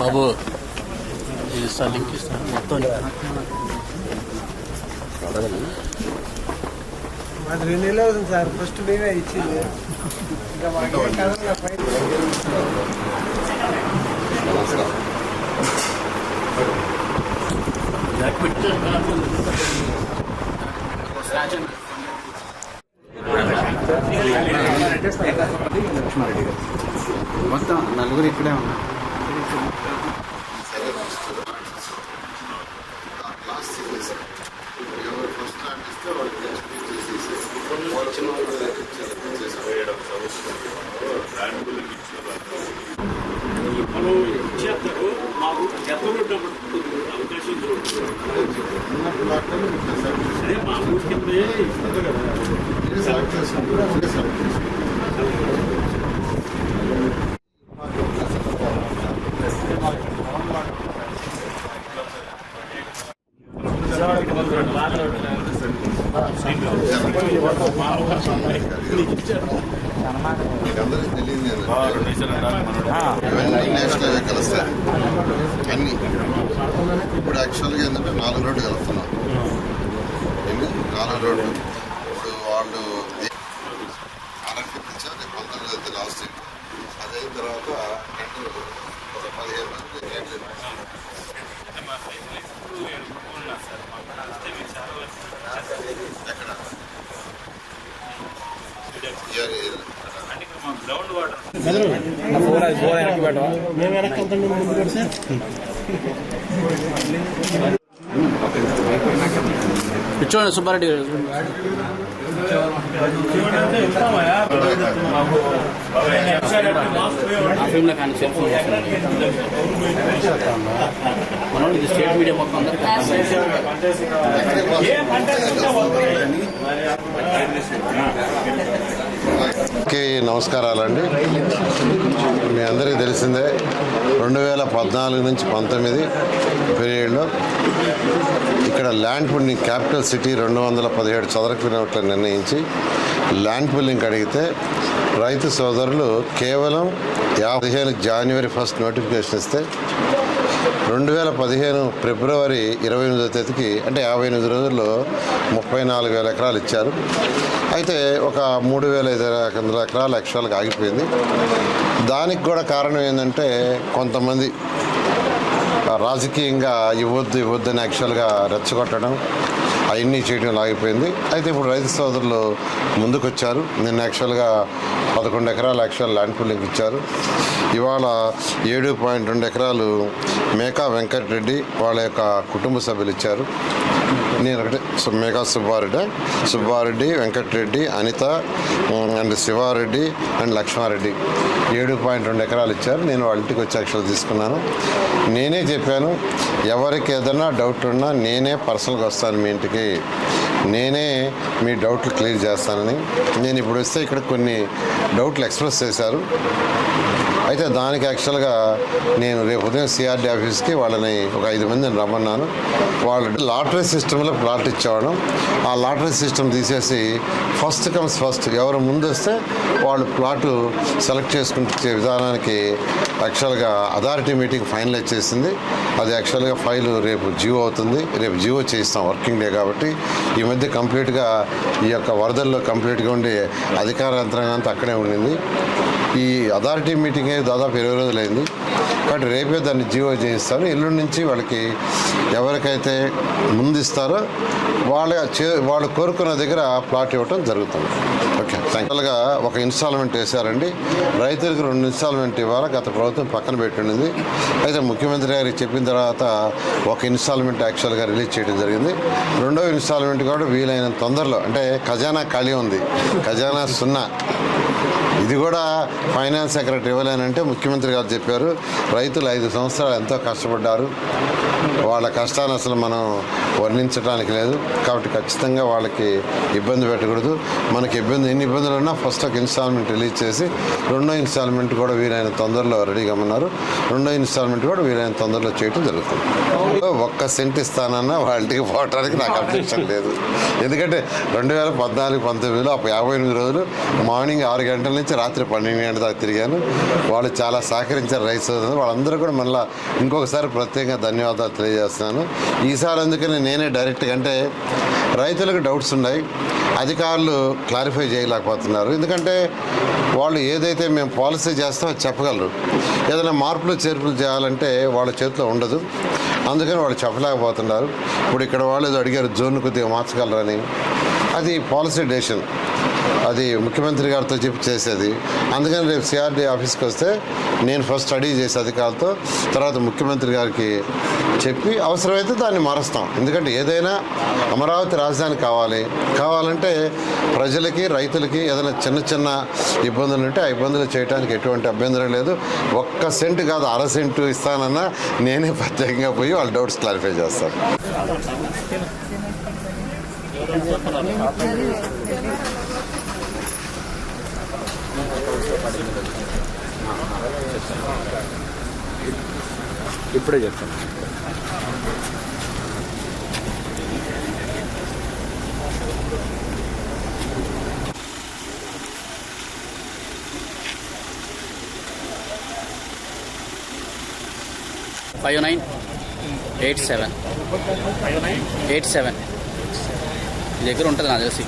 బాబు ఇది sir link ఇస్తాను. మొత్తం మాది రెండు నెలలు అవుతుంది సార్. ఫస్ట్ మేమే ఇచ్చింది. ఇంకా మాకు కదల మొత్తం నలుగురు ఇక్కడే ఉన్నారు. అదే మా ఊరికి అందరికీ నేషనల్ కలుస్తాయి అన్ని ఇప్పుడు యాక్చువల్గా ఏంటంటే నాలుగు రోడ్డు కలుస్తున్నాం నాలుగు రోడ్డు ఇప్పుడు వాళ్ళు ఆర్ఎఫ్ ఇచ్చారు రేపు పంతొమ్మిది అయితే లాస్ట్ డేట్ అది అయిన తర్వాత టెండర్ ఒక పదిహేను గ్రౌండ్ వాటర్ సుబ్బారెడ్డి గారు. ఫిల్మ్లో కానీ సెల్ మనం ఇది స్టేట్ మీడియా మొత్తం అందరికీ అర్థమైంది. అందరికీ నమస్కారాలండి. మీ అందరికీ తెలిసిందే రెండు వేల పద్నాలుగు నుంచి పంతొమ్మిది పీరియడ్లో ఇక్కడ ల్యాండ్ పుల్లింగ్ క్యాపిటల్ సిటీ రెండు వందల పదిహేడు చదరపు కిలోమీటర్లు నిర్ణయించి ల్యాండ్ పుల్లింగ్ అడిగితే రైతు సోదరులు కేవలం యాభై పదిహేను జనవరి ఫస్ట్ నోటిఫికేషన్ ఇస్తే రెండు వేల పదిహేను ఫిబ్రవరి ఇరవై ఎనిమిదో తేదీకి అంటే యాభై ఎనిమిది రోజుల్లో ముప్పై నాలుగు వేల ఎకరాలు ఇచ్చారు. అయితే ఒక మూడు వేల ఐదు వందల ఎకరాలు ఎక్స్ట్రాలకు ఆగిపోయింది. దానికి కూడా కారణం ఏంటంటే కొంతమంది రాజకీయంగా ఇవ్వద్దు ఇవ్వద్దు అని యాక్చువల్గా రెచ్చగొట్టడం అవన్నీ చేయడం ఆగిపోయింది అయితే ఇప్పుడు రైతు సోదరులు ముందుకొచ్చారు. నిన్న యాక్చువల్గా పదకొండు ఎకరాలు యాక్చువల్ ల్యాండ్ పూలింగ్ ఇచ్చారు. ఇవాళ ఏడు పాయింట్ రెండు ఎకరాలు మేకా వెంకటరెడ్డి వాళ్ళ యొక్క కుటుంబ సభ్యులు ఇచ్చారు. నేను ఒకటే Megha Subbareddy. Subbareddy Venkatareddy Anitha and Sivareddy and Lakshmareddy. ఏడు పాయింట్ రెండు ఎకరాలు ఇచ్చారు. నేను వాళ్ళ ఇంటికి వచ్చి యాక్చువల్ తీసుకున్నాను. నేనే చెప్పాను ఎవరికి ఏదైనా డౌట్ ఉన్నా నేనే పర్సనల్గా వస్తాను మీ ఇంటికి. నేనే మీ డౌట్లు క్లియర్ చేస్తానని. నేను ఇప్పుడు వస్తే ఇక్కడ కొన్ని డౌట్లు ఎక్స్ప్రెస్ చేశారు. అయితే దానికి యాక్చువల్గా నేను రేపు ఉదయం సిఆర్డి ఆఫీస్కి వాళ్ళని ఒక ఐదు మందిని రమ్మన్నాను. వాళ్ళు లాటరీ సిస్టంలో ప్లాట్ ఇచ్చేవాడు ఆ లాటరీ సిస్టమ్ తీసేసి ఫస్ట్ కమ్స్ ఫస్ట్. ఎవరు ముందు వస్తే వాళ్ళు ప్లాటు సెలెక్ట్ చేసుకుంటే విధానానికి యాక్చువల్గా అథారిటీ మీటింగ్ ఫైనలైజ్ చేసింది. అది యాక్చువల్గా ఫైల్ రేపు జియో అవుతుంది. రేపు జియో చేయిస్తాం వర్కింగ్ డే కాబట్టి. ఈ మధ్య కంప్లీట్గా ఈ యొక్క వరదల్లో కంప్లీట్గా ఉండే అధికార యంత్రాంగం అంతా అక్కడే ఉండింది. ఈ అథారిటీ మీటింగ్ అయ్యి దాదాపు ఇరవై రోజులైంది కాబట్టి రేపే దాన్ని జీవో చేయిస్తాను ఎల్లుండి నుంచి వాళ్ళకి ఎవరికైతే ముందు ఇస్తారో వాళ్ళ చే వాళ్ళు కోరుకున్న దగ్గర ప్లాట్ ఇవ్వటం జరుగుతుంది. ఓకే థ్యాంక్గా ఒక ఇన్స్టాల్మెంట్ వేశారండి. రైతులకు రెండు ఇన్స్టాల్మెంట్ ఇవ్వాలి? గత ప్రభుత్వం పక్కన పెట్టింది అయితే ముఖ్యమంత్రి గారికి చెప్పిన తర్వాత ఒక ఇన్స్టాల్మెంట్ యాక్చువల్గా రిలీజ్ చేయడం జరిగింది. రెండో ఇన్స్టాల్మెంట్ కూడా వీలైనంత తొందరలో అంటే ఖజానా ఖాళీ ఉంది. ఖజానా సున్నా. ఇది కూడా ఫైనాన్స్ సెక్రటరీ ఇవ్వలేనంటే ముఖ్యమంత్రి గారు చెప్పారు రైతులు ఐదు సంవత్సరాలు ఎంతో కష్టపడ్డారు. వాళ్ళ కష్టాన్ని అసలు మనం వర్ణించడానికి లేదు. కాబట్టి ఖచ్చితంగా వాళ్ళకి ఇబ్బంది పెట్టకూడదు. మనకి ఇబ్బంది ఎన్ని ఇబ్బందులు ఉన్నా ఫస్ట్ ఒక ఇన్స్టాల్మెంట్ రిలీజ్ చేసి రెండో ఇన్స్టాల్మెంట్ కూడా వీలైన తొందరలో రెడీగా ఉన్నారు రెండో ఇన్స్టాల్మెంట్ కూడా వీలైన తొందరలో చేయటం జరుగుతుంది. ఒక్క సెంట్ ఇస్తానన్నా వాళ్ళకి పోవటానికి నాకు అబ్జెక్షన్ లేదు. ఎందుకంటే రెండు వేల పద్నాలుగు పంతొమ్మిదిలో యాభై ఎనిమిది రోజులు మార్నింగ్ ఆరు గంటల నుంచి రాత్రి పన్నెండు గంటల దాకా తిరిగాను. వాళ్ళు చాలా సహకరించారు రైస్ వాళ్ళందరూ కూడా మళ్ళీ ఇంకొకసారి ప్రత్యేకంగా ధన్యవాదాలు తెలియజేస్తున్నాను. ఈసారి అందుకని నేనే డైరెక్ట్గా అంటే రైతులకు డౌట్స్ ఉన్నాయి. అధికారులు క్లారిఫై చేయలేకపోతున్నారు. ఎందుకంటే వాళ్ళు ఏదైతే మేము పాలసీ చేస్తామో చెప్పగలరు. ఏదైనా మార్పులు చేర్పులు చేయాలంటే వాళ్ళ చేతిలో ఉండదు. అందుకని వాళ్ళు చెప్పలేకపోతున్నారు. ఇప్పుడు ఇక్కడ వాళ్ళు ఏదో అడిగారు జోన్ కొద్దిగా మార్చగలరని. అది పాలసీ డెసిషన్. అది ముఖ్యమంత్రి గారితో చెప్పి చేసేది. అందుకని రేపు సిఆర్డీ ఆఫీస్కి వస్తే నేను ఫస్ట్ స్టడీ చేసే అధికారులతో తర్వాత ముఖ్యమంత్రి గారికి చెప్పి అవసరమైతే దాన్ని మారుస్తాం. ఎందుకంటే ఏదైనా అమరావతి రాజధాని కావాలి. కావాలంటే ప్రజలకి రైతులకి ఏదైనా చిన్న చిన్న ఇబ్బందులు ఉంటే ఆ ఇబ్బందులు చేయడానికి ఎటువంటి అభ్యంతరం లేదు. ఒక్క సెంటు కాదు అర సెంటు ఇస్తానన్నా నేనే ప్రత్యేకంగా పోయి వాళ్ళ డౌట్స్ క్లారిఫై చేస్తాను. ఇప్పుడే చెప్తాను five nine eight seven eight seven దగ్గర ఉంటుంది నాకు తెలిసి